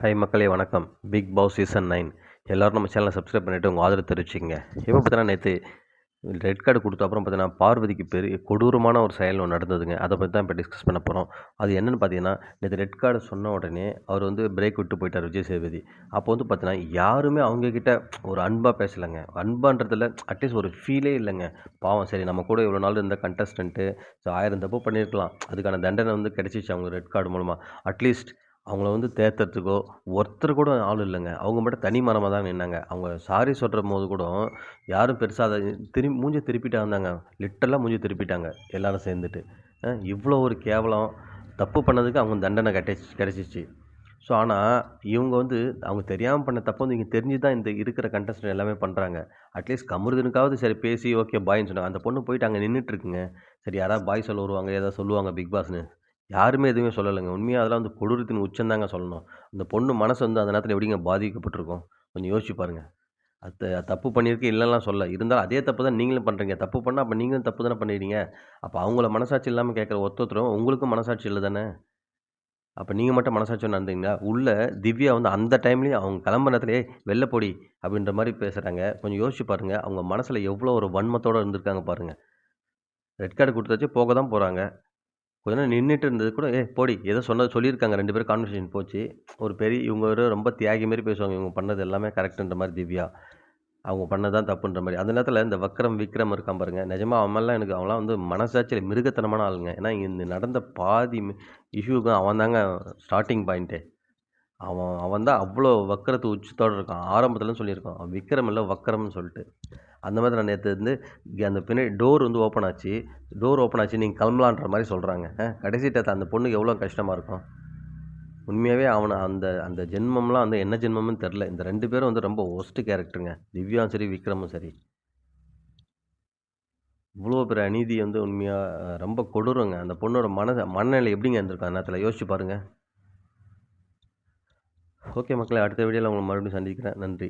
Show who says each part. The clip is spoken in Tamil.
Speaker 1: ஹை மக்களே வணக்கம். பிக் பாஸ் சீசன் நைன் எல்லோரும் நம்ம சேனலை சப்ஸ்கிரைப் பண்ணிவிட்டு உங்கள் ஆதரவு தெரிவிச்சிங்க இப்போ பார்த்தீங்கன்னா நேற்று ரெட் கார்டு கொடுத்த அப்புறம் பார்த்தீங்கன்னா பார்வதிக்கு பெரிய கொடூரமான ஒரு செயல் ஒன்று நடந்ததுங்க. அதை பற்றி தான் இப்போ டிஸ்கஸ் பண்ண போகிறோம் அது என்னென்னு பார்த்தீங்கன்னா நேற்று ரெட் கார்டு சொன்ன உடனே அவர் வந்து பிரேக் விட்டு போயிட்டார் விஜய் சேதுபதி. அப்போ வந்து பார்த்தீங்கன்னா யாருமே அவங்கக்கிட்ட ஒரு அன்பாக பேசலைங்க. அன்பான்றதில் அட்லீஸ்ட் ஒரு ஃபீலே இல்லைங்க. பாவம் சரி நம்ம கூட இவ்வளோ நாள் இருந்த கண்டஸ்டண்ட்டு ஸோ ஆயிரம் தப்பு பண்ணியிருக்கலாம் அதுக்கான தண்டனை வந்து கிடச்சிச்சு அவங்க ரெட் கார்டு மூலமாக அட்லீஸ்ட் அவங்கள வந்து தேத்துறதுக்கோ ஒருத்தர் கூட ஆள் இல்லைங்க. அவங்க மட்டும் தனி மரமாக தான் நின்னாங்க. அவங்க சாரி சொல்கிற போது கூட யாரும் பெருசாக அதை திரும்பி மூஞ்சி திருப்பிட்டா இருந்தாங்க லிட்டரலாக மூஞ்சி திருப்பிட்டாங்க. எல்லோரும் சேர்ந்துட்டு. இவ்வளோ ஒரு கேவலம். தப்பு பண்ணதுக்கு அவங்க தண்டனை கிடைச்சி கிடச்சிச்சு. ஸோ ஆனால் இவங்க வந்து அவங்க தெரியாமல் பண்ண தப்பு வந்து இங்கே தெரிஞ்சு தான் இந்த இருக்கிற கண்டஸ்டன் எல்லாமே பண்ணுறாங்க அட்லீஸ்ட் கமருதனுக்காவது சரி பேசி ஓகே பாய்ன்னு சொன்னாங்க. அந்த பொண்ணு போயிட்டு அங்கே நின்றுட்டுருக்குங்க சரி யாராவது பாய் சொல்ல வருவாங்க ஏதாவது சொல்லுவாங்க பிக் பாஸ்னு யாருமே எதுவுமே சொல்லலைங்க. உண்மையாக அதெல்லாம் வந்து கொடூரத்தின் உச்சந்தாங்க சொல்லணும். அந்த பொண்ணு மனசு வந்து அந்த நேரத்தில் எப்படிங்க பாதிக்கப்பட்டிருக்கும்? கொஞ்சம் யோசிச்சு பாருங்கள் அது தப்பு பண்ணியிருக்கு இல்லைலாம் சொல்ல. இருந்தாலும் அதே தப்பு தான் நீங்களும் பண்ணுறீங்க தப்பு பண்ணால் அப்போ நீங்களும் தப்பு தானே பண்ணிடுறீங்க. அப்போ அவங்கள மனசாட்சி இல்லாமல் கேட்குற ஒருத்தரும் உங்களுக்கும் மனசாட்சி இல்லை தானே? அப்போ நீங்கள் மட்டும் மனசாட்சி நடந்தீங்களா உள்ள திவ்யா வந்து அந்த டைம்லேயும் அவங்க கிளம்புற நேரத்துலேயே வெளில போடி அப்படின்ற மாதிரி பேசுகிறாங்க கொஞ்சம் யோசிச்சு பாருங்கள் அவங்க மனசில் எவ்வளோ ஒரு வன்மத்தோடு இருந்திருக்காங்க பாருங்கள் ரெட் கார்டு கொடுத்தாச்சு போக தான் போகிறாங்க கொஞ்ச நேரம் நின்றுட்டு இருந்தது கூட ஏ போடி ஏதோ சொன்னது சொல்லியிருக்காங்க. ரெண்டு பேரும் கான்வர்சேஷன் போச்சு. ஒரு பெரிய இவங்க ஒரு ரொம்ப தியாகி மாதிரி பேசுவாங்க. இவங்க பண்ணது எல்லாமே கரெக்டுன்ற மாதிரி திவ்யா. அவங்க பண்ணது தான் தப்புன்ற மாதிரி. அந்த நேரத்தில் இந்த வக்ரம் விக்ரம் இருக்கான் பாருங்க. நிஜமாக அவன்லாம் எனக்கு அவன்லாம் வந்து மனசாட்சியில் மிருகத்தனமான ஆளுங்க. ஏன்னா இந்த நடந்த பாதி இஷ்யூக்கு அவன் தாங்க ஸ்டார்டிங் பாயிண்ட்டே அவன் அவன் தான் அவ்வளோ வக்கரத்து உச்சத்தோடு இருக்கான். ஆரம்பத்துலன்னு சொல்லியிருக்கான். அவன் விக்ரம் இல்லை வக்கரம்னு சொல்லிட்டு. அந்த மாதிரி நான் நேற்று வந்து அந்த பின்னாடி டோர் வந்து ஓப்பன் ஆச்சு. டோர் ஓப்பன் ஆச்சு நீங்கள் கிளம்பலான்ற மாதிரி சொல்கிறாங்க கடைசி டேத்த அந்த பொண்ணுக்கு எவ்வளோ கஷ்டமாக இருக்கும்? உண்மையாகவே அவனை அந்த அந்த ஜென்மம்லாம் வந்து என்ன ஜென்மம்னு தெரில இந்த ரெண்டு பேரும் வந்து ரொம்ப ஒஸ்ட்டு கேரக்டருங்க திவ்யாவும் சரி விக்ரமும் சரி. இவ்வளோ பெரிய அநீதி வந்து உண்மையாக ரொம்ப கொடூரங்க. அந்த பொண்ணோட மன மனநிலை எப்படிங்க இருந்திருக்கும்? அந்த நேரத்தில் யோசிச்சு பாருங்கள் ஓகே மக்களே அடுத்த வீடியோவில் உங்களை மறுபடியும் சந்திக்கிறேன். நன்றி.